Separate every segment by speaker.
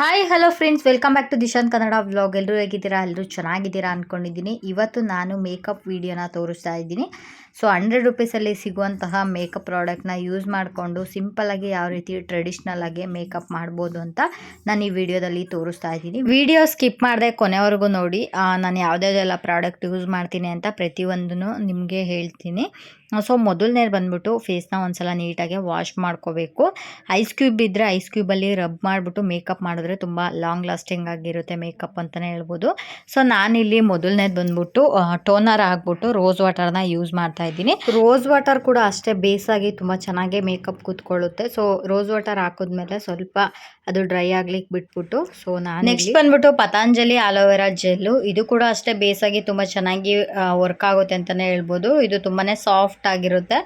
Speaker 1: Hi hello friends welcome back to Dishant Kannada vlog ಎಲ್ಲರೂ ಹೇಗಿದ್ದೀರಾ? ಎಲ್ಲರೂ ಚೆನ್ನಾಗಿದ್ದೀರಾ ಅಂದ್ಕೊಂಡಿದ್ದೀನಿ ಇವತ್ತು ನಾನು ಮೇಕಪ್ ವೀಡಿಯೋನ ತೋರಿಸ್ತಾ ಇದ್ದೀನಿ. ಸೊ ಹಂಡ್ರೆಡ್ ರುಪೀಸಲ್ಲಿ ಸಿಗುವಂತಹ ಮೇಕಪ್ ಪ್ರಾಡಕ್ಟ್ನ ಯೂಸ್ ಮಾಡಿಕೊಂಡು ಸಿಂಪಲಾಗಿ ಯಾವ ರೀತಿ ಟ್ರೆಡಿಷ್ನಲ್ ಆಗಿ ಮೇಕಪ್ ಮಾಡ್ಬೋದು ಅಂತ ನಾನು ಈ ವಿಡಿಯೋದಲ್ಲಿ ತೋರಿಸ್ತಾ ಇದ್ದೀನಿ. ವಿಡಿಯೋ ಸ್ಕಿಪ್ ಮಾಡದೆ ಕೊನೆವರೆಗೂ ನೋಡಿ. ನಾನು ಯಾವುದ್ಯಾವ್ದೆಲ್ಲ ಪ್ರಾಡಕ್ಟ್ ಯೂಸ್ ಮಾಡ್ತೀನಿ ಅಂತ ಪ್ರತಿಯೊಂದನ್ನು ನಿಮಗೆ ಹೇಳ್ತೀನಿ. ಸೊ ಮೊದಲನೇದು ಬಂದ್ಬಿಟ್ಟು ಫೇಸ್ನ ಒಂದ್ಸಲ ನೀಟಾಗಿ ವಾಶ್ ಮಾಡ್ಕೋಬೇಕು. ಐಸ್ ಕ್ಯೂಬ್ ಇದ್ದರೆ ಐಸ್ ಕ್ಯೂಬಲ್ಲಿ ರಬ್ ಮಾಡಿಬಿಟ್ಟು ಮೇಕಪ್ ಮಾಡಿದ್ರೆ ತುಂಬ ಲಾಂಗ್ ಲಾಸ್ಟಿಂಗ್ ಆಗಿರುತ್ತೆ ಮೇಕಪ್ ಅಂತಲೇ ಹೇಳ್ಬೋದು. ಸೊ ನಾನಿಲ್ಲಿ ಮೊದಲನೇದು ಬಂದ್ಬಿಟ್ಟು ಟೋನರ್ ಹಾಕ್ಬಿಟ್ಟು ರೋಸ್ ವಾಟರ್ನ ಯೂಸ್ ಮಾಡ್ತಾ ಇದ್ದೀನಿ. ರೋಸ್ ವಾಟರ್ ಕೂಡ ಅಷ್ಟೇ ಬೇಸಾಗಿ ತುಂಬ ಚೆನ್ನಾಗಿ ಮೇಕಪ್ ಕೂತ್ಕೊಳ್ಳುತ್ತೆ. ಸೊ ರೋಸ್ ವಾಟರ್ ಹಾಕಿದ್ಮೇಲೆ ಸ್ವಲ್ಪ ಅದು ಡ್ರೈ ಆಗ್ಲಿಕ್ಕೆ ಬಿಟ್ಬಿಟ್ಟು ಸೊ ನಾನು ನೆಕ್ಸ್ಟ್ ಬಂದ್ಬಿಟ್ಟು ಪತಾಂಜಲಿ ಆಲೋವೆರಾ ಜೆಲ್ಲು ಇದು ಕೂಡ ಅಷ್ಟೇ ಬೇಸಾಗಿ ತುಂಬ ಚೆನ್ನಾಗಿ ವರ್ಕ್ ಆಗುತ್ತೆ ಅಂತಲೇ ಹೇಳ್ಬೋದು. ಇದು ತುಂಬಾ ಸಾಫ್ಟ್ ಆಗಿರುತ್ತೆ.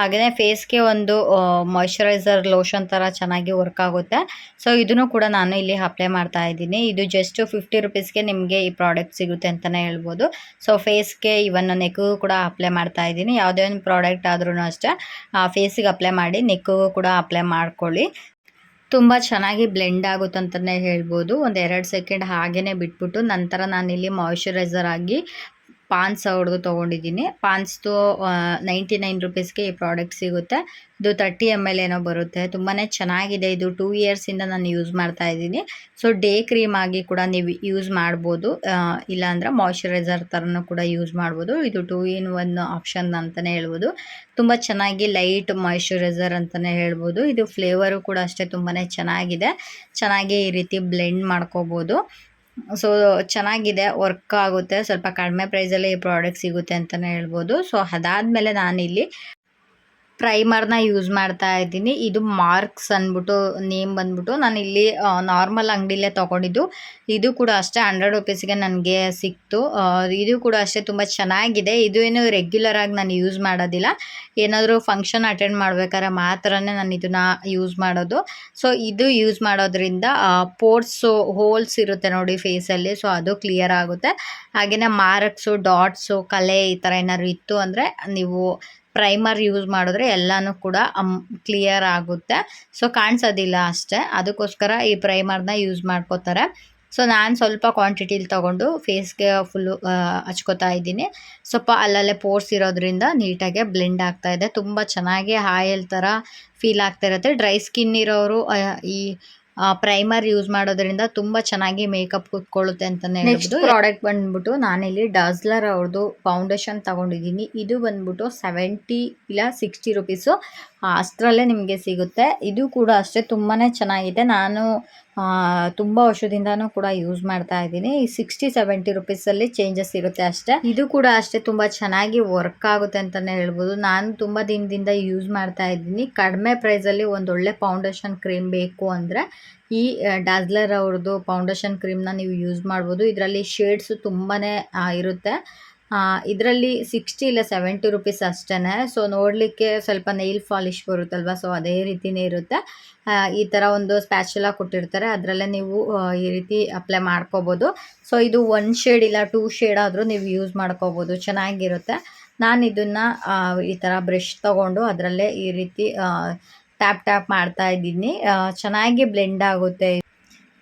Speaker 1: ಹಾಗೆಯೇ ಫೇಸ್ಗೆ ಒಂದು ಮಾಯ್ಶ್ಚರೈಸರ್ ಲೋಷನ್ ಥರ ಚೆನ್ನಾಗಿ ವರ್ಕ್ ಆಗುತ್ತೆ. ಸೊ ಇದನ್ನು ಕೂಡ ನಾನು ಇಲ್ಲಿ ಅಪ್ಲೈ ಮಾಡ್ತಾ ಇದ್ದೀನಿ. ಇದು ಜಸ್ಟ್ ಫಿಫ್ಟಿ ರುಪೀಸ್ಗೆ ನಿಮಗೆ ಈ ಪ್ರಾಡಕ್ಟ್ ಸಿಗುತ್ತೆ ಅಂತಲೇ ಹೇಳ್ಬೋದು. ಸೊ ಫೇಸ್ಗೆ ಇವನ್ ನೆಕ್ಗೂ ಕೂಡ ಅಪ್ಲೈ ಮಾಡ್ತಾ ಇದ್ದೀನಿ. ಯಾವುದೇ ಒಂದು ಪ್ರಾಡಕ್ಟ್ ಆದ್ರೂ ಅಷ್ಟೇ ಫೇಸಿಗೆ ಅಪ್ಲೈ ಮಾಡಿ ನೆಕ್ಕಿಗೂ ಕೂಡ ಅಪ್ಲೈ ಮಾಡ್ಕೊಳ್ಳಿ. ತುಂಬ ಚೆನ್ನಾಗಿ ಬ್ಲೆಂಡ್ ಆಗುತ್ತೆ ಅಂತಲೇ ಹೇಳ್ಬೋದು. ಒಂದು ಎರಡು ಸೆಕೆಂಡ್ ಹಾಗೇ ಬಿಟ್ಬಿಟ್ಟು ನಂತರ ನಾನಿಲ್ಲಿ ಮಾಯ್ಶ್ಚರೈಸರ್ ಆಗಿ ಪಾನ್ಸ್ ಅವ್ರದ್ದು ತೊಗೊಂಡಿದ್ದೀನಿ. ಪಾನ್ಸ್ದು ನೈಂಟಿ ನೈನ್ ರುಪೀಸ್ಗೆ ಈ ಪ್ರಾಡಕ್ಟ್ ಸಿಗುತ್ತೆ. ಇದು ತರ್ಟಿ ಎಂ ಎಲ್ ಏನೋ ಬರುತ್ತೆ. ತುಂಬಾ ಚೆನ್ನಾಗಿದೆ. ಇದು ಟೂ ಇಯರ್ಸಿಂದ ನಾನು ಯೂಸ್ ಮಾಡ್ತಾ ಇದ್ದೀನಿ. ಸೊ ಡೇ ಕ್ರೀಮ್ ಆಗಿ ಕೂಡ ನೀವು ಯೂಸ್ ಮಾಡ್ಬೋದು. ಇಲ್ಲಾಂದರೆ ಮಾಯ್ಶ್ಚರೈಸರ್ ಥರನೂ ಕೂಡ ಯೂಸ್ ಮಾಡ್ಬೋದು. ಇದು ಟೂ ಇನ್ ಒನ್ ಆಪ್ಷನ್ ಅಂತಲೇ ಹೇಳ್ಬೋದು. ತುಂಬ ಚೆನ್ನಾಗಿ ಲೈಟ್ ಮಾಯ್ಶ್ಚರೈಸರ್ ಅಂತಲೇ ಹೇಳ್ಬೋದು. ಇದು ಫ್ಲೇವರು ಕೂಡ ಅಷ್ಟೇ ತುಂಬಾ ಚೆನ್ನಾಗಿದೆ. ಚೆನ್ನಾಗಿ ಈ ರೀತಿ ಬ್ಲೆಂಡ್ ಮಾಡ್ಕೋಬೋದು. ಸೊ ಚೆನ್ನಾಗಿದೆ ವರ್ಕ್ ಆಗುತ್ತೆ. ಸ್ವಲ್ಪ ಕಡಿಮೆ ಪ್ರೈಸಲ್ಲಿ ಈ ಪ್ರಾಡಕ್ಟ್ ಸಿಗುತ್ತೆ ಅಂತಲೇ ಹೇಳ್ಬೋದು. ಸೊ ಅದಾದಮೇಲೆ ನಾನಿಲ್ಲಿ ಪ್ರೈಮರ್ನ ಯೂಸ್ ಮಾಡ್ತಾ ಇದ್ದೀನಿ. ಇದು ಮಾರ್ಕ್ಸ್ ಅಂದ್ಬಿಟ್ಟು, ನೇಮ್ ಬಂದ್ಬಿಟ್ಟು ನಾನು ಇಲ್ಲಿ ನಾರ್ಮಲ್ ಅಂಗಡಿಲೇ ತೊಗೊಂಡಿದ್ದು. ಇದು ಕೂಡ ಅಷ್ಟೇ, ಹಂಡ್ರೆಡ್ ರುಪೀಸ್ಗೆ ನನಗೆ ಸಿಕ್ತು. ಇದು ಕೂಡ ಅಷ್ಟೇ ತುಂಬ ಚೆನ್ನಾಗಿದೆ. ಇದು ಏನು ರೆಗ್ಯುಲರ್ ಆಗಿ ನಾನು ಯೂಸ್ ಮಾಡೋದಿಲ್ಲ. ಏನಾದರೂ ಫಂಕ್ಷನ್ ಅಟೆಂಡ್ ಮಾಡ್ಬೇಕಾದ್ರೆ ಮಾತ್ರನೇ ನಾನು ಇದನ್ನ ಯೂಸ್ ಮಾಡೋದು. ಸೊ ಇದು ಯೂಸ್ ಮಾಡೋದ್ರಿಂದ ಪೋರ್ಟ್ಸು ಹೋಲ್ಸ್ ಇರುತ್ತೆ ನೋಡಿ ಫೇಸಲ್ಲಿ ಸೊ ಅದು ಕ್ಲಿಯರ್ ಆಗುತ್ತೆ. ಹಾಗೆಯೇ ಮಾರ್ಕ್ಸು ಡಾಟ್ಸು ಕಲೆ ಈ ಥರ ಏನಾದ್ರು ಇತ್ತು ಅಂದರೆ ನೀವು ಪ್ರೈಮರ್ ಯೂಸ್ ಮಾಡಿದ್ರೆ ಎಲ್ಲನೂ ಕೂಡ ಕ್ಲಿಯರ್ ಆಗುತ್ತೆ. ಸೊ ಕಾಣಿಸೋದಿಲ್ಲ ಅಷ್ಟೇ. ಅದಕ್ಕೋಸ್ಕರ ಈ ಪ್ರೈಮರ್ನ ಯೂಸ್ ಮಾಡ್ಕೋತಾರೆ. ಸೊ ನಾನು ಸ್ವಲ್ಪ ಕ್ವಾಂಟಿಟಿಲಿ ತೊಗೊಂಡು ಫೇಸ್ಗೆ ಫುಲ್ಲು ಹಚ್ಕೋತಾ ಇದ್ದೀನಿ. ಸ್ವಲ್ಪ ಅಲ್ಲಲ್ಲೇ ಪೋರ್ಸ್ ಇರೋದ್ರಿಂದ ನೀಟಾಗೆ ಬ್ಲೆಂಡ್ ಆಗ್ತಾ ಇದೆ. ತುಂಬ ಚೆನ್ನಾಗಿ ಹಾಯಲ್ ಥರ ಫೀಲ್ ಆಗ್ತಾ ಇರುತ್ತೆ. ಡ್ರೈ ಸ್ಕಿನ್ ಇರೋರು ಈ ಪ್ರೈಮರ್ ಯೂಸ್ ಮಾಡೋದ್ರಿಂದ ತುಂಬಾ ಚೆನ್ನಾಗಿ ಮೇಕಪ್ ಕುತ್ಕೊಳ್ಳುತ್ತೆ ಅಂತಲೇ ಹೇಳ್ಬೋದು ಪ್ರಾಡಕ್ಟ್ ಬಂದ್ಬಿಟ್ಟು ನಾನಿಲ್ಲಿ ಡಾಸ್ಲರ್ ಅವ್ರದ್ದು ಫೌಂಡೇಶನ್ ತಗೊಂಡಿದ್ದೀನಿ. ಇದು ಬಂದ್ಬಿಟ್ಟು ಸೆವೆಂಟಿ ಇಲ್ಲ ಸಿಕ್ಸ್ಟಿ ರುಪೀಸು ಅಷ್ಟರಲ್ಲೇ ನಿಮಗೆ ಸಿಗುತ್ತೆ. ಇದು ಕೂಡ ಅಷ್ಟೇ ತುಂಬಾ ಚೆನ್ನಾಗಿದೆ. ನಾನು ತುಂಬ ವರ್ಷದಿಂದನೂ ಕೂಡ ಯೂಸ್ ಮಾಡ್ತಾ ಇದ್ದೀನಿ. ಸಿಕ್ಸ್ಟಿ ಸೆವೆಂಟಿ ರುಪೀಸಲ್ಲಿ ಚೇಂಜಸ್ ಇರುತ್ತೆ ಅಷ್ಟೇ. ಇದು ಕೂಡ ಅಷ್ಟೇ ತುಂಬ ಚೆನ್ನಾಗಿ ವರ್ಕ್ ಆಗುತ್ತೆ ಅಂತಲೇ ಹೇಳ್ಬೋದು. ನಾನು ತುಂಬ ದಿನದಿಂದ ಯೂಸ್ ಮಾಡ್ತಾ ಇದ್ದೀನಿ. ಕಡಿಮೆ ಪ್ರೈಸಲ್ಲಿ ಒಂದೊಳ್ಳೆ ಫೌಂಡೇಶನ್ ಕ್ರೀಮ್ ಬೇಕು ಅಂದರೆ ಈ ಡಾಸ್ಲರ್ ಅವ್ರದ್ದು ಫೌಂಡೇಶನ್ ಕ್ರೀಮ್ನ ನೀವು ಯೂಸ್ ಮಾಡ್ಬೋದು. ಇದರಲ್ಲಿ ಶೇಡ್ಸು ತುಂಬಾ ಇರುತ್ತೆ. ಇದರಲ್ಲಿ ಸಿಕ್ಸ್ಟಿ ಇಲ್ಲ ಸೆವೆಂಟಿ ರುಪೀಸ್ ಅಷ್ಟೇ ಸೊ ನೋಡಲಿಕ್ಕೆ ಸ್ವಲ್ಪ ನೈಲ್ ಪಾಲಿಶ್ ಬರುತ್ತಲ್ವ? ಸೊ ಅದೇ ರೀತಿನೇ ಇರುತ್ತೆ. ಈ ಥರ ಒಂದು ಸ್ಪ್ಯಾಚುಲ ಕೊಟ್ಟಿರ್ತಾರೆ. ಅದರಲ್ಲೇ ನೀವು ಈ ರೀತಿ ಅಪ್ಲೈ ಮಾಡ್ಕೋಬೋದು. ಸೊ ಇದು ಒನ್ ಶೇಡ್ ಇಲ್ಲ ಟೂ ಶೇಡ್ ಆದರೂ ನೀವು ಯೂಸ್ ಮಾಡ್ಕೋಬೋದು. ಚೆನ್ನಾಗಿರುತ್ತೆ. ನಾನು ಇದನ್ನು ಈ ಥರ ಬ್ರಷ್ ತೊಗೊಂಡು ಅದರಲ್ಲೇ ಈ ರೀತಿ ಟ್ಯಾಪ್ ಟ್ಯಾಪ್ ಮಾಡ್ತಾ ಇದ್ದೀನಿ. ಚೆನ್ನಾಗಿ ಬ್ಲೆಂಡ್ ಆಗುತ್ತೆ.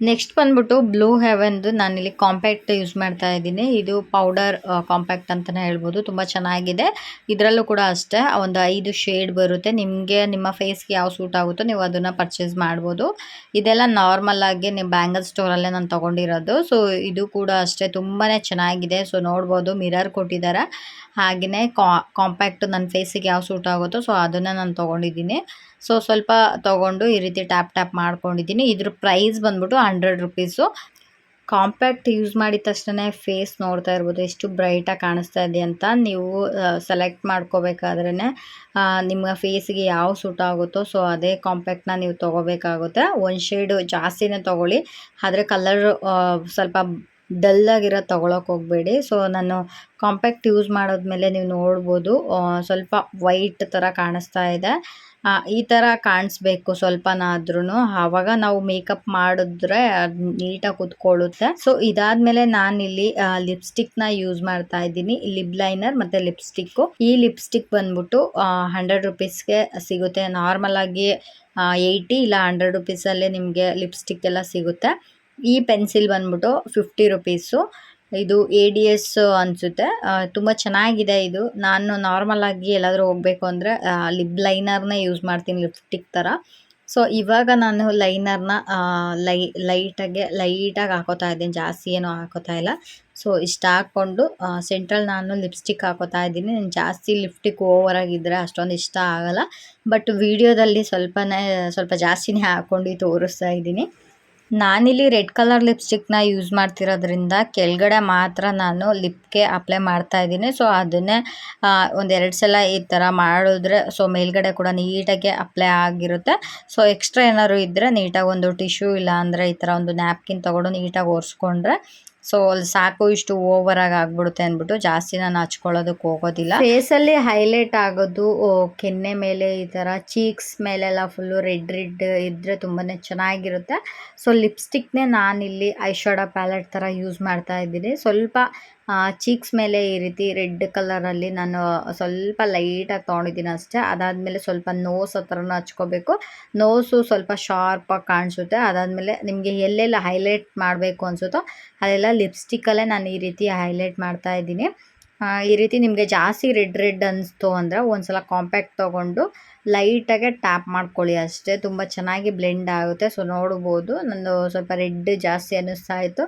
Speaker 1: ನೆಕ್ಸ್ಟ್ ಬಂದ್ಬಿಟ್ಟು ಬ್ಲೂ ಹೆವೆನ್ದು ನಾನಿಲ್ಲಿ ಕಾಂಪ್ಯಾಕ್ಟ್ ಯೂಸ್ ಮಾಡ್ತಾ ಇದ್ದೀನಿ. ಇದು ಪೌಡರ್ ಕಾಂಪ್ಯಾಕ್ಟ್ ಅಂತಲೇ ಹೇಳ್ಬೋದು. ತುಂಬ ಚೆನ್ನಾಗಿದೆ. ಇದರಲ್ಲೂ ಕೂಡ ಅಷ್ಟೇ ಒಂದು ಐದು ಶೇಡ್ ಬರುತ್ತೆ. ನಿಮಗೆ, ನಿಮ್ಮ ಫೇಸ್ಗೆ ಯಾವ ಸೂಟ್ ಆಗುತ್ತೋ ನೀವು ಅದನ್ನು ಪರ್ಚೇಸ್ ಮಾಡ್ಬೋದು. ಇದೆಲ್ಲ ನಾರ್ಮಲ್ ಆಗಿ ನೀವು ಬ್ಯಾಂಗಲ್ ಸ್ಟೋರಲ್ಲೇ ನಾನು ತೊಗೊಂಡಿರೋದು. ಸೊ ಇದು ಕೂಡ ಅಷ್ಟೇ ತುಂಬಾ ಚೆನ್ನಾಗಿದೆ. ಸೊ ನೋಡ್ಬೋದು ಮಿರರ್ ಕೊಟ್ಟಿದ್ದಾರೆ ಹಾಗೆಯೇ ಕಾಂಪ್ಯಾಕ್ಟ್ ನನ್ನ ಫೇಸಿಗೆ ಯಾವ ಸೂಟ್ ಆಗುತ್ತೋ ಸೊ ಅದನ್ನು ನಾನು ತೊಗೊಂಡಿದ್ದೀನಿ. ಸೊ ಸ್ವಲ್ಪ ತೊಗೊಂಡು ಈ ರೀತಿ ಟ್ಯಾಪ್ ಟ್ಯಾಪ್ ಮಾಡ್ಕೊಂಡಿದ್ದೀನಿ. ಇದ್ರ ಪ್ರೈಸ್ ಬಂದ್ಬಿಟ್ಟು ಹಂಡ್ರೆಡ್ ರುಪೀಸು ಕಾಂಪ್ಯಾಕ್ಟ್ ಯೂಸ್ ಮಾಡಿದ ತಕ್ಷಣ ಫೇಸ್ ನೋಡ್ತಾ ಇರ್ಬೋದು. ಎಷ್ಟು ಬ್ರೈಟಾಗಿ ಕಾಣಿಸ್ತಾ ಇದೆ ಅಂತ ನೀವು ಸೆಲೆಕ್ಟ್ ಮಾಡ್ಕೋಬೇಕಾದ್ರೇ ನಿಮ್ಮ ಫೇಸ್ಗೆ ಯಾವ ಸೂಟ್ ಆಗುತ್ತೋ ಸೊ ಅದೇ ಕಾಂಪ್ಯಾಕ್ಟ್ನ ನೀವು ತೊಗೋಬೇಕಾಗುತ್ತೆ. ಒಂದು ಶೇಡು ಜಾಸ್ತಿನೇ ತೊಗೊಳ್ಳಿ. ಆದರೆ ಕಲರ್ ಸ್ವಲ್ಪ ಡಲ್ಲಾಗಿರೋ ತೊಗೊಳಕ್ಕೆ ಹೋಗಬೇಡಿ. ಸೊ ನಾನು ಕಾಂಪ್ಯಾಕ್ಟ್ ಯೂಸ್ ಮಾಡೋದ್ಮೇಲೆ ನೀವು ನೋಡ್ಬೋದು. ಸ್ವಲ್ಪ ವೈಟ್ ಥರ ಕಾಣಿಸ್ತಾ ಇದೆ. ಈ ಥರ ಕಾಣಿಸ್ಬೇಕು ಸ್ವಲ್ಪನಾದ್ರೂ ಆವಾಗ ನಾವು ಮೇಕಪ್ ಮಾಡಿದ್ರೆ ಅದು ನೀಟಾಗಿ ಕುತ್ಕೊಳ್ಳುತ್ತೆ. ಸೊ ಇದಾದ್ಮೇಲೆ ನಾನಿಲ್ಲಿ ಲಿಪ್ಸ್ಟಿಕ್ನ ಯೂಸ್ ಮಾಡ್ತಾ ಇದ್ದೀನಿ. ಲಿಪ್ ಲೈನರ್ ಮತ್ತು ಲಿಪ್ಸ್ಟಿಕ್ಕು. ಈ ಲಿಪ್ಸ್ಟಿಕ್ ಬಂದ್ಬಿಟ್ಟು ಹಂಡ್ರೆಡ್ ರುಪೀಸ್ಗೆ ಸಿಗುತ್ತೆ. ನಾರ್ಮಲಾಗಿ ಏಯ್ಟಿ ಇಲ್ಲ ಹಂಡ್ರೆಡ್ ರುಪೀಸಲ್ಲೇ ನಿಮಗೆ ಲಿಪ್ಸ್ಟಿಕ್ ಎಲ್ಲ ಸಿಗುತ್ತೆ. ಈ ಪೆನ್ಸಿಲ್ ಬಂದ್ಬಿಟ್ಟು ಫಿಫ್ಟಿ ರುಪೀಸು. ಇದು ಎ ಡಿ ಎಸ್ ಅನ್ಸುತ್ತೆ. ತುಂಬ ಚೆನ್ನಾಗಿದೆ ಇದು. ನಾನು ನಾರ್ಮಲ್ ಆಗಿ ಎಲ್ಲಾದರೂ ಹೋಗಬೇಕು ಅಂದರೆ ಲಿಪ್ ಲೈನರ್ನೇ ಯೂಸ್ ಮಾಡ್ತೀನಿ ಲಿಪ್ಸ್ಟಿಕ್ ಥರ ಸೊ ಇವಾಗ ನಾನು ಲೈನರ್ನ ಲೈ ಲೈಟಾಗೆ ಲೈಟಾಗಿ ಹಾಕೋತಾ ಇದ್ದೀನಿ. ಜಾಸ್ತಿ ಏನೂ ಹಾಕೋತಾ ಇಲ್ಲ. ಸೊ ಇಷ್ಟ ಹಾಕ್ಕೊಂಡು ಸೆಂಟ್ರಲ್ ನಾನು ಲಿಪ್ಸ್ಟಿಕ್ ಹಾಕೋತಾ ಇದ್ದೀನಿ. ನಾನು ಜಾಸ್ತಿ ಲಿಪ್ಸ್ಟಿಕ್ ಓವರ್ ಆಗಿದ್ದರೆ ಅಷ್ಟೊಂದು ಇಷ್ಟ ಆಗಲ್ಲ. ಬಟ್ ವಿಡಿಯೋದಲ್ಲಿ ಸ್ವಲ್ಪನೇ, ಸ್ವಲ್ಪ ಜಾಸ್ತಿನೇ ಹಾಕ್ಕೊಂಡು ತೋರಿಸ್ತಾ ಇದ್ದೀನಿ. ನಾನಿಲ್ಲಿ ರೆಡ್ ಕಲರ್ ಲಿಪ್ಸ್ಟಿಕ್ನ ಯೂಸ್ ಮಾಡ್ತಿರೋದ್ರಿಂದ ಕೆಳಗಡೆ ಮಾತ್ರ ನಾನು ಲಿಪ್ಗೆ ಅಪ್ಲೈ ಮಾಡ್ತಾ ಇದ್ದೀನಿ. ಸೊ ಅದನ್ನೇ ಒಂದೆರಡು ಸಲ ಈ ಥರ ಮಾಡಿದ್ರೆ, ಸೊ ಮೇಲ್ಗಡೆ ಕೂಡ ನೀಟಾಗಿ ಅಪ್ಲೈ ಆಗಿರುತ್ತೆ. ಸೊ ಎಕ್ಸ್ಟ್ರಾ ಏನಾದ್ರು ಇದ್ದರೆ ನೀಟಾಗಿ ಒಂದು ಟಿಶ್ಯೂ ಇಲ್ಲ ಅಂದರೆ ಈ ಥರ ಒಂದು ನ್ಯಾಪ್ಕಿನ್ ತೊಗೊಂಡು ನೀಟಾಗಿ ಒರೆಸ್ಕೊಂಡ್ರೆ ಸೊ ಅಲ್ಲಿ ಸಾಕು ಇಷ್ಟು ಓವರ್ ಆಗಿ ಆಗ್ಬಿಡುತ್ತೆ ಅಂದ್ಬಿಟ್ಟು ಜಾಸ್ತಿ ನಾನು ಹಚ್ಕೊಳ್ಳೋದಕ್ಕೆ ಹೋಗೋದಿಲ್ಲ. ಫೇಸಲ್ಲಿ ಹೈಲೈಟ್ ಆಗೋದು ಕೆನ್ನೆ ಮೇಲೆ ಈ ಥರ ಚೀಕ್ಸ್ ಮೇಲೆಲ್ಲ ಫುಲ್ಲು ರೆಡ್ ರೆಡ್ ಇದ್ದರೆ ತುಂಬಾ ಚೆನ್ನಾಗಿರುತ್ತೆ. ಸೊ ಲಿಪ್ಸ್ಟಿಕ್ನೇ ಇಲ್ಲಿ ಐಶಾಡೋ ಪ್ಯಾಲೆಟ್ ಥರ ಯೂಸ್ ಮಾಡ್ತಾ ಇದ್ದೀನಿ. ಸ್ವಲ್ಪ ಚೀಕ್ಸ್ ಮೇಲೆ ಈ ರೀತಿ ರೆಡ್ ಕಲರಲ್ಲಿ ನಾನು ಸ್ವಲ್ಪ ಲೈಟಾಗಿ ತೊಗೊಂಡಿದ್ದೀನಿ ಅಷ್ಟೇ. ಅದಾದಮೇಲೆ ಸ್ವಲ್ಪ ನೋಸ್ ಹತ್ರನೂ ಹಚ್ಕೋಬೇಕು. ನೋಸು ಸ್ವಲ್ಪ ಶಾರ್ಪಾಗಿ ಕಾಣಿಸುತ್ತೆ. ಅದಾದಮೇಲೆ ನಿಮಗೆ ಎಲ್ಲೆಲ್ಲ ಹೈಲೈಟ್ ಮಾಡಬೇಕು ಅನಿಸುತ್ತೋ ಅದೆಲ್ಲ ಲಿಪ್ಸ್ಟಿಕ್ಕಲ್ಲೇ ನಾನು ಈ ರೀತಿ ಹೈಲೈಟ್ ಮಾಡ್ತಾ ಇದ್ದೀನಿ. ಈ ರೀತಿ ನಿಮಗೆ ಜಾಸ್ತಿ ರೆಡ್ ರೆಡ್ ಅನಿಸ್ತು ಅಂದರೆ ಒಂದ್ಸಲ ಕಾಂಪ್ಯಾಕ್ಟ್ ತೊಗೊಂಡು ಲೈಟಾಗೆ ಟ್ಯಾಪ್ ಮಾಡ್ಕೊಳ್ಳಿ ಅಷ್ಟೇ. ತುಂಬ ಚೆನ್ನಾಗಿ ಬ್ಲೆಂಡ್ ಆಗುತ್ತೆ. ಸೊ ನೋಡ್ಬೋದು. ನಂದು ಸ್ವಲ್ಪ ರೆಡ್ ಜಾಸ್ತಿ ಅನ್ನಿಸ್ತಾ ಇತ್ತು.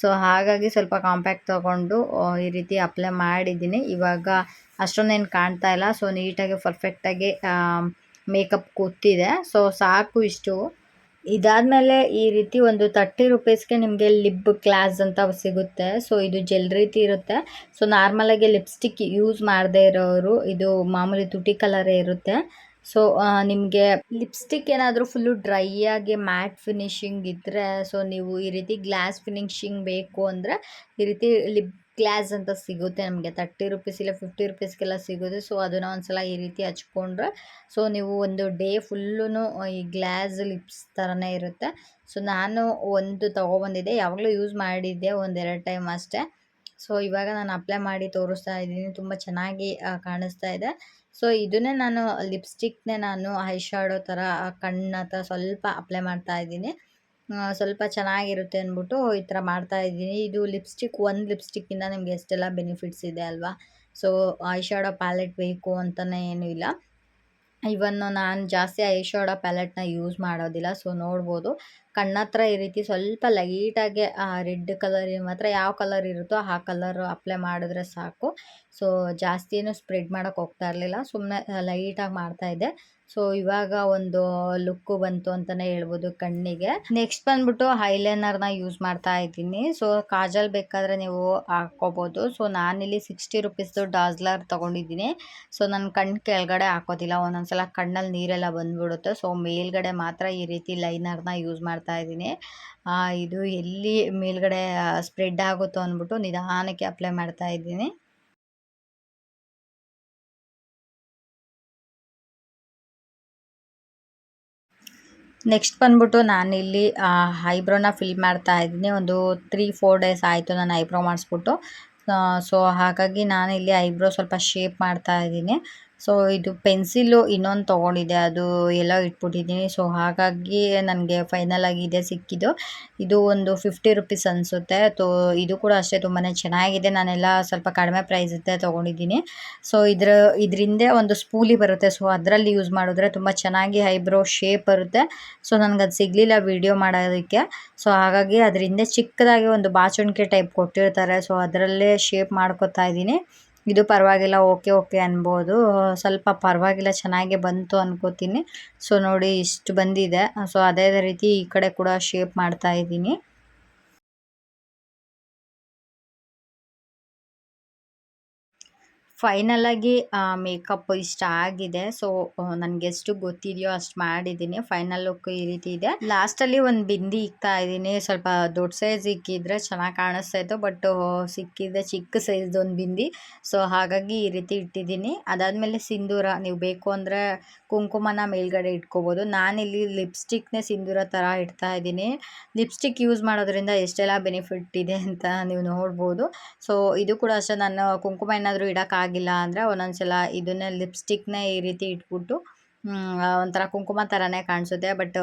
Speaker 1: ಸೊ ಹಾಗಾಗಿ ಸ್ವಲ್ಪ ಕಾಂಪ್ಯಾಕ್ಟ್ ತೊಗೊಂಡು ಈ ರೀತಿ ಅಪ್ಲೈ ಮಾಡಿದ್ದೀನಿ. ಇವಾಗ ಅಷ್ಟೊಂದೇನು ಕಾಣ್ತಾ ಇಲ್ಲ. ಸೊ ನೀಟಾಗಿ ಪರ್ಫೆಕ್ಟಾಗಿ ಮೇಕಪ್ ಕೂತಿದೆ. ಸೊ ಸಾಕು ಇಷ್ಟು. ಇದಾದಮೇಲೆ ಈ ರೀತಿ ಒಂದು ತರ್ಟಿ ರುಪೀಸ್ಗೆ ನಿಮಗೆ ಲಿಪ್ ಕ್ಲಾಸ್ ಅಂತ ಸಿಗುತ್ತೆ. ಸೊ ಇದು ಜೆಲ್ ರೀತಿ ಇರುತ್ತೆ. ಸೊ ನಾರ್ಮಲಾಗಿ ಲಿಪ್ಸ್ಟಿಕ್ ಯೂಸ್ ಮಾಡದೇ ಇರೋರು, ಇದು ಮಾಮೂಲಿ ತುಟಿ ಕಲರೇ ಇರುತ್ತೆ. ಸೊ ನಿಮಗೆ ಲಿಪ್ಸ್ಟಿಕ್ ಏನಾದರೂ ಫುಲ್ಲು ಡ್ರೈ ಆಗಿ ಮ್ಯಾಟ್ ಫಿನಿಶಿಂಗ್ ಇದ್ದರೆ ಸೊ ನೀವು ಈ ರೀತಿ ಗ್ಲಾಸ್ ಫಿನಿಶಿಂಗ್ ಬೇಕು ಅಂದರೆ ಈ ರೀತಿ ಲಿಪ್ ಗ್ಲಾಸ್ ಅಂತ ಸಿಗುತ್ತೆ ನಮಗೆ. ತರ್ಟಿ ರುಪೀಸ್ ಇಲ್ಲ ಫಿಫ್ಟಿ ರುಪೀಸ್ಗೆಲ್ಲ ಸಿಗುತ್ತೆ. ಸೊ ಅದನ್ನು ಒಂದ್ಸಲ ಈ ರೀತಿ ಹಚ್ಕೊಂಡ್ರೆ ಸೊ ನೀವು ಒಂದು ಡೇ ಫುಲ್ಲೂ ಈ ಗ್ಲಾಸ್ ಲಿಪ್ಸ್ ಥರನೇ ಇರುತ್ತೆ. ಸೊ ನಾನು ಒಂದು ತೊಗೊಬಂದಿದ್ದೆ ಯಾವಾಗಲೂ ಯೂಸ್ ಮಾಡಿದ್ದೆ ಒಂದೆರಡು ಟೈಮ್ ಅಷ್ಟೇ. ಸೊ ಇವಾಗ ನಾನು ಅಪ್ಲೈ ಮಾಡಿ ತೋರಿಸ್ತಾ ಇದ್ದೀನಿ. ತುಂಬ ಚೆನ್ನಾಗಿ ಕಾಣಿಸ್ತಾ ಇದೆ. ಸೊ, ಇದನ್ನೇ ನಾನು ಲಿಪ್ಸ್ಟಿಕ್ನೇ ನಾನು ಐ ಶಾಡೋ ಥರ ಕಣ್ಣ ಹತ್ರ ಸ್ವಲ್ಪ ಅಪ್ಲೈ ಮಾಡ್ತಾ ಇದ್ದೀನಿ. ಸ್ವಲ್ಪ ಚೆನ್ನಾಗಿರುತ್ತೆ ಅಂದ್ಬಿಟ್ಟು ಈ ಥರ ಮಾಡ್ತಾ ಇದ್ದೀನಿ. ಇದು ಲಿಪ್ಸ್ಟಿಕ್, ಒಂದು ಲಿಪ್ಸ್ಟಿಕ್ಕಿಂದ ನಿಮಗೆ ಎಷ್ಟೆಲ್ಲ ಬೆನಿಫಿಟ್ಸ್ ಇದೆ ಅಲ್ವಾ? ಸೊ ಐ ಶಾಡೋ ಪ್ಯಾಲೆಟ್ ಬೇಕು ಅಂತಲೇ ಏನೂ ಇಲ್ಲ. ಇವನ್ನು ನಾನು ಜಾಸ್ತಿ ಐ ಶಾಡೋ ಪ್ಯಾಲೆಟ್ನ ಯೂಸ್ ಮಾಡೋದಿಲ್ಲ. ಸೊ, ನೋಡ್ಬೋದು. ಕಣ್ಣತ್ರ ಈ ರೀತಿ ಸ್ವಲ್ಪ ಲೈಟಾಗಿ ರೆಡ್ ಕಲರ್ ಮಾತ್ರ ಯಾವ ಕಲರ್ ಇರುತ್ತೋ ಆ ಕಲರ್ ಅಪ್ಲೈ ಮಾಡಿದ್ರೆ ಸಾಕು. ಸೊ ಜಾಸ್ತಿ ಏನು ಸ್ಪ್ರೆಡ್ ಮಾಡೋಕ್ಕೆ ಹೋಗ್ತಾ ಇರಲಿಲ್ಲ. ಸುಮ್ಮನೆ ಲೈಟಾಗಿ ಮಾಡ್ತಾ ಇದ್ದೆ. ಸೊ, ಇವಾಗ ಒಂದು ಲುಕ್ಕು ಬಂತು ಅಂತಲೇ ಹೇಳ್ಬೋದು ಕಣ್ಣಿಗೆ. ನೆಕ್ಸ್ಟ್ ಬಂದ್ಬಿಟ್ಟು ಹೈಲೈನರ್ನ ಯೂಸ್ ಮಾಡ್ತಾ ಇದ್ದೀನಿ. ಸೊ, ಕಾಜಲ್ ಬೇಕಾದರೆ ನೀವು ಹಾಕ್ಕೋಬೋದು. ಸೊ, ನಾನಿಲ್ಲಿ ಸಿಕ್ಸ್ಟಿ ರುಪೀಸ್ದು ಡಾಸ್ಲರ್ ತೊಗೊಂಡಿದ್ದೀನಿ. ಸೊ ನನ್ನ ಕಣ್ಣು ಕೆಳಗಡೆ ಹಾಕೋದಿಲ್ಲ. ಒಂದೊಂದ್ಸಲ ಕಣ್ಣಲ್ಲಿ ನೀರೆಲ್ಲ ಬಂದ್ಬಿಡುತ್ತೆ. ಸೊ, ಮೇಲ್ಗಡೆ ಮಾತ್ರ ಈ ರೀತಿ ಲೈನರ್ನ ಯೂಸ್ ಮಾಡ್ತಾ ಇದ್ದೀನಿ. ಇದು ಎಲ್ಲಿ ಮೇಲ್ಗಡೆ ಸ್ಪ್ರೆಡ್ ಆಗುತ್ತೋ ಅಂದ್ಬಿಟ್ಟು ನಿಧಾನಕ್ಕೆ ಅಪ್ಲೈ ಮಾಡ್ತಾ ಇದ್ದೀನಿ. ನೆಕ್ಸ್ಟ್ ಬಂದ್ಬಿಟ್ಟು ನಾನಿಲ್ಲಿ ಐಬ್ರೋನ ಫಿಲ್ ಮಾಡ್ತಾ ಇದ್ದೀನಿ. ಒಂದು ತ್ರೀ ಫೋರ್ ಡೇಸ್ ಆಯಿತು ನಾನು ಐಬ್ರೋ ಮಾಡಿಸ್ಬಿಟ್ಟು. ಸೊ ಹಾಗಾಗಿ ನಾನು ಇಲ್ಲಿ ಐಬ್ರೋ ಸ್ವಲ್ಪ ಶೇಪ್ ಮಾಡ್ತಾ ಇದ್ದೀನಿ. ಸೊ ಇದು ಪೆನ್ಸಿಲ್ಲು ಇನ್ನೊಂದು ತೊಗೊಂಡಿದ್ದೆ. ಅದು ಎಲ್ಲ ಇಟ್ಬಿಟ್ಟಿದ್ದೀನಿ. ಸೊ ಹಾಗಾಗಿ ನನಗೆ ಫೈನಲ್ ಆಗಿ ಇದೆ ಸಿಕ್ಕಿದ್ದು. ಇದು ಒಂದು ಫಿಫ್ಟಿ ರುಪೀಸ್ ಅನಿಸುತ್ತೆ. ತೋ ಇದು ಕೂಡ ಅಷ್ಟೇ ತುಂಬಾ ಚೆನ್ನಾಗಿದೆ. ನಾನೆಲ್ಲ ಸ್ವಲ್ಪ ಕಡಿಮೆ ಪ್ರೈಸ್ ಇದ್ದೆ ತೊಗೊಂಡಿದ್ದೀನಿ. ಸೊ ಇದ್ರ, ಇದರಿಂದ ಒಂದು ಸ್ಪೂಲಿ ಬರುತ್ತೆ. ಸೊ ಅದರಲ್ಲಿ ಯೂಸ್ ಮಾಡಿದ್ರೆ ತುಂಬ ಚೆನ್ನಾಗಿ ಐಬ್ರೋ ಶೇಪ್ ಬರುತ್ತೆ. ಸೊ ನನಗೆ ಅದು ಸಿಗಲಿಲ್ಲ ವಿಡಿಯೋ ಮಾಡೋದಕ್ಕೆ. ಸೊ ಹಾಗಾಗಿ ಅದರಿಂದ ಚಿಕ್ಕದಾಗಿ ಒಂದು ಬಾಚಣಿಕೆ ಟೈಪ್ ಕೊಟ್ಟಿರ್ತಾರೆ. ಸೊ ಅದರಲ್ಲೇ ಶೇಪ್ ಮಾಡ್ಕೊತಾ ಇದ್ದೀನಿ. ಇದು ಪರವಾಗಿಲ್ಲ, ಓಕೆ ಓಕೆ ಅನ್ಬೋದು. ಸ್ವಲ್ಪ ಪರವಾಗಿಲ್ಲ, ಚೆನ್ನಾಗೆ ಬಂತು ಅನ್ಕೋತೀನಿ. ಸೊ ನೋಡಿ, ಇಷ್ಟು ಬಂದಿದೆ. ಸೊ ಅದೇ ರೀತಿ ಈ ಕಡೆ ಕೂಡ ಶೇಪ್ ಮಾಡ್ತಾ ಇದ್ದೀನಿ. ಫೈನಲಾಗಿ ಮೇಕಪ್ ಇಷ್ಟ ಆಗಿದೆ. ಸೊ ನನಗೆ ಎಷ್ಟು ಗೊತ್ತಿದೆಯೋ ಅಷ್ಟು ಮಾಡಿದ್ದೀನಿ. ಫೈನಲ್ ಲುಕ್ ಈ ರೀತಿ ಇದೆ. ಲಾಸ್ಟಲ್ಲಿ ಒಂದು ಬಿಂದಿ ಇಕ್ತಾ ಇದ್ದೀನಿ. ಸ್ವಲ್ಪ ದೊಡ್ಡ ಸೈಜ್ ಇಕ್ಕಿದ್ರೆ ಚೆನ್ನಾಗಿ ಕಾಣಿಸ್ತಾ ಇತ್ತು. ಬಟ್ ಸಿಕ್ಕಿದೆ ಚಿಕ್ಕ ಸೈಜ್ದು ಒಂದು ಬಿಂದಿ. ಸೊ, ಹಾಗಾಗಿ ಈ ರೀತಿ ಇಟ್ಟಿದ್ದೀನಿ. ಅದಾದಮೇಲೆ ಸಿಂಧೂರ ನೀವು ಬೇಕು ಅಂದರೆ ಕುಂಕುಮನ ಮೇಲ್ಗಡೆ ಇಟ್ಕೋಬೋದು. ನಾನಿಲ್ಲಿ ಲಿಪ್ಸ್ಟಿಕ್ನೇ ಸಿಂಧೂರ ಥರ ಇಡ್ತಾ ಇದ್ದೀನಿ. ಲಿಪ್ಸ್ಟಿಕ್ ಯೂಸ್ ಮಾಡೋದ್ರಿಂದ ಎಷ್ಟೆಲ್ಲ ಬೆನಿಫಿಟ್ ಇದೆ ಅಂತ ನೀವು ನೋಡ್ಬೋದು. ಸೊ, ಇದು ಕೂಡ ಅಷ್ಟೇ. ನಾನು ಕುಂಕುಮ ಏನಾದರೂ ಇಡೋಕ್ಕಾಗಿಲ್ಲ ಅಂದರೆ ಒಂದೊಂದ್ಸಲ ಇದನ್ನೇ ಲಿಪ್ಸ್ಟಿಕ್ನೇ ಈ ರೀತಿ ಇಟ್ಬಿಟ್ಟು ಒಂಥರ ಕುಂಕುಮ ಥರನೇ ಕಾಣಿಸುತ್ತೆ. ಬಟ್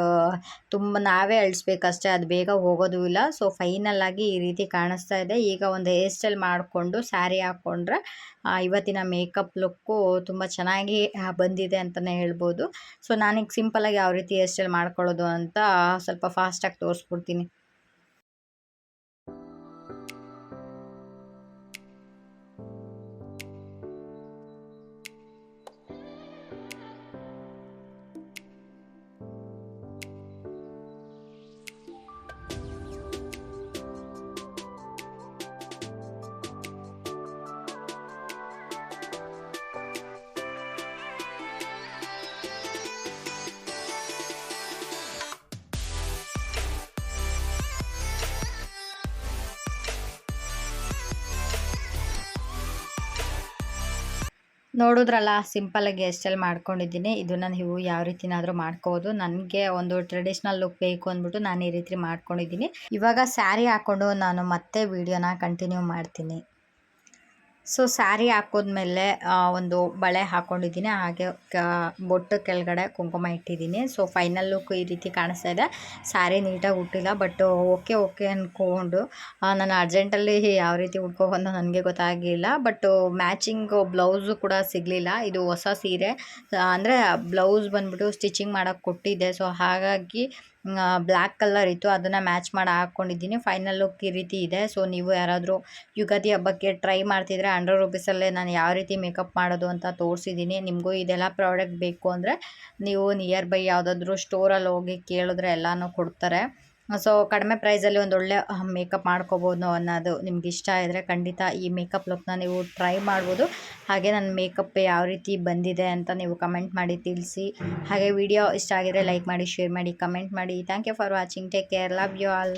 Speaker 1: ತುಂಬ ನಾವೇ ಅಳಿಸ್ಬೇಕಷ್ಟೇ, ಅದು ಬೇಗ ಹೋಗೋದು ಇಲ್ಲ. ಸೊ ಫೈನಲ್ ಆಗಿ ಈ ರೀತಿ ಕಾಣಿಸ್ತಾ ಇದೆ. ಈಗ ಒಂದು ಹೇರ್ ಸ್ಟೈಲ್ ಮಾಡಿಕೊಂಡು ಸ್ಯಾರಿ ಹಾಕ್ಕೊಂಡ್ರೆ ಇವತ್ತಿನ ಮೇಕಪ್ ಲುಕ್ಕು ತುಂಬ ಚೆನ್ನಾಗಿ ಬಂದಿದೆ ಅಂತಲೇ ಹೇಳ್ಬೋದು. ಸೊ ನಾನೀಗ ಸಿಂಪಲಾಗಿ ಯಾವ ರೀತಿ ಹೇರ್ ಸ್ಟೈಲ್ ಮಾಡ್ಕೊಳ್ಳೋದು ಅಂತ ಸ್ವಲ್ಪ ಫಾಸ್ಟಾಗಿ ತೋರಿಸ್ಬಿಡ್ತೀನಿ. ನೋಡಿದ್ರಲ್ಲ ಸಿಂಪಲಾಗಿ ಹೇರ್ ಸ್ಟೈಲ್ ಮಾಡ್ಕೊಂಡಿದ್ದೀನಿ, ಇದು ನಾನು ಇವು ಯಾವ ರೀತಿನಾದರೂ ಮಾಡ್ಕೋಬೋದು, ನನಗೆ ಒಂದು ಟ್ರೆಡಿಷ್ನಲ್ ಲುಕ್ ಬೇಕು ಅಂದ್ಬಿಟ್ಟು ನಾನು ಈ ರೀತಿ ಮಾಡ್ಕೊಂಡಿದ್ದೀನಿ. ಇವಾಗ ಸ್ಯಾರಿ ಹಾಕ್ಕೊಂಡು ನಾನು ಮತ್ತೆ ವಿಡಿಯೋನ ಕಂಟಿನ್ಯೂ ಮಾಡ್ತೀನಿ. ಸೊ ಸ್ಯಾರಿ ಹಾಕೋದ್ಮೇಲೆ ಒಂದು ಬಳೆ ಹಾಕ್ಕೊಂಡಿದ್ದೀನಿ ಹಾಗೆ ಬೊಟ್ಟು ಕೆಳಗಡೆ ಕುಂಕುಮ ಇಟ್ಟಿದ್ದೀನಿ. ಸೊ ಫೈನಲ್ ಲುಕ್ ಈ ರೀತಿ ಕಾಣಿಸ್ತಾ ಇದೆ. ಸ್ಯಾರಿ ನೀಟಾಗಿ ಹುಟ್ಟಿಲ್ಲ ಬಟ್ ಓಕೆ ಓಕೆ ಅಂದ್ಕೊಂಡು ನಾನು ಅರ್ಜೆಂಟಲ್ಲಿ ಯಾವ ರೀತಿ ಉಟ್ಕೊಬಂದು ನನಗೆ ಗೊತ್ತಾಗಿಲ್ಲ. ಬಟ್ ಮ್ಯಾಚಿಂಗ್ ಬ್ಲೌಸು ಕೂಡ ಸಿಗಲಿಲ್ಲ. ಇದು ಹೊಸ ಸೀರೆ. ಅಂದರೆ ಬ್ಲೌಸ್ ಬಂದ್ಬಿಟ್ಟು ಸ್ಟಿಚಿಂಗ್ ಮಾಡೋಕ್ಕೆ ಕೊಟ್ಟಿದ್ದೆ. ಸೊ ಹಾಗಾಗಿ ಬ್ಲ್ಯಾಕ್ ಕಲರ್ ಇತ್ತು, ಅದನ್ನು ಮ್ಯಾಚ್ ಮಾಡಿ ಹಾಕ್ಕೊಂಡಿದ್ದೀನಿ ಫೈನಲ್ ಲುಕ್ ಈ ರೀತಿ ಇದೆ. ಸೊ, ನೀವು ಯಾರಾದರೂ ಯುಗಾದಿ ಹಬ್ಬಕ್ಕೆ ಟ್ರೈ ಮಾಡ್ತಿದ್ರೆ ಹಂಡ್ರೆಡ್ ರುಪೀಸಲ್ಲೇ ನಾನು ಯಾವ ರೀತಿ ಮೇಕಪ್ ಮಾಡೋದು ಅಂತ ತೋರಿಸಿದ್ದೀನಿ. ನಿಮಗೂ ಇದೆಲ್ಲ ಪ್ರಾಡಕ್ಟ್ ಬೇಕು ಅಂದರೆ ನೀವು ನಿಯರ್ ಬೈ ಯಾವುದಾದ್ರೂ ಸ್ಟೋರಲ್ಲಿ ಹೋಗಿ ಕೇಳಿದ್ರೆ ಎಲ್ಲನೂ ಕೊಡ್ತಾರೆ. ಸೊ ಕಡಿಮೆ ಪ್ರೈಸಲ್ಲಿ ಒಂದು ಒಳ್ಳೆ ಮೇಕಪ್ ಮಾಡ್ಕೋಬೋದು ಅನ್ನೋದು ನಿಮ್ಗೆ ಇಷ್ಟ ಇದ್ದರೆ ಖಂಡಿತ ಈ ಮೇಕಪ್ ಲುಕ್ನ ನೀವು ಟ್ರೈ ಮಾಡ್ಬೋದು. ಹಾಗೆ ನನ್ನ ಮೇಕಪ್ ಯಾವ ರೀತಿ ಬಂದಿದೆ ಅಂತ ನೀವು ಕಮೆಂಟ್ ಮಾಡಿ ತಿಳಿಸಿ. ಹಾಗೆ ವಿಡಿಯೋ ಇಷ್ಟ ಆಗಿದ್ರೆ ಲೈಕ್ ಮಾಡಿ ಶೇರ್ ಮಾಡಿ ಕಮೆಂಟ್ ಮಾಡಿ. Thank you for watching take care love you all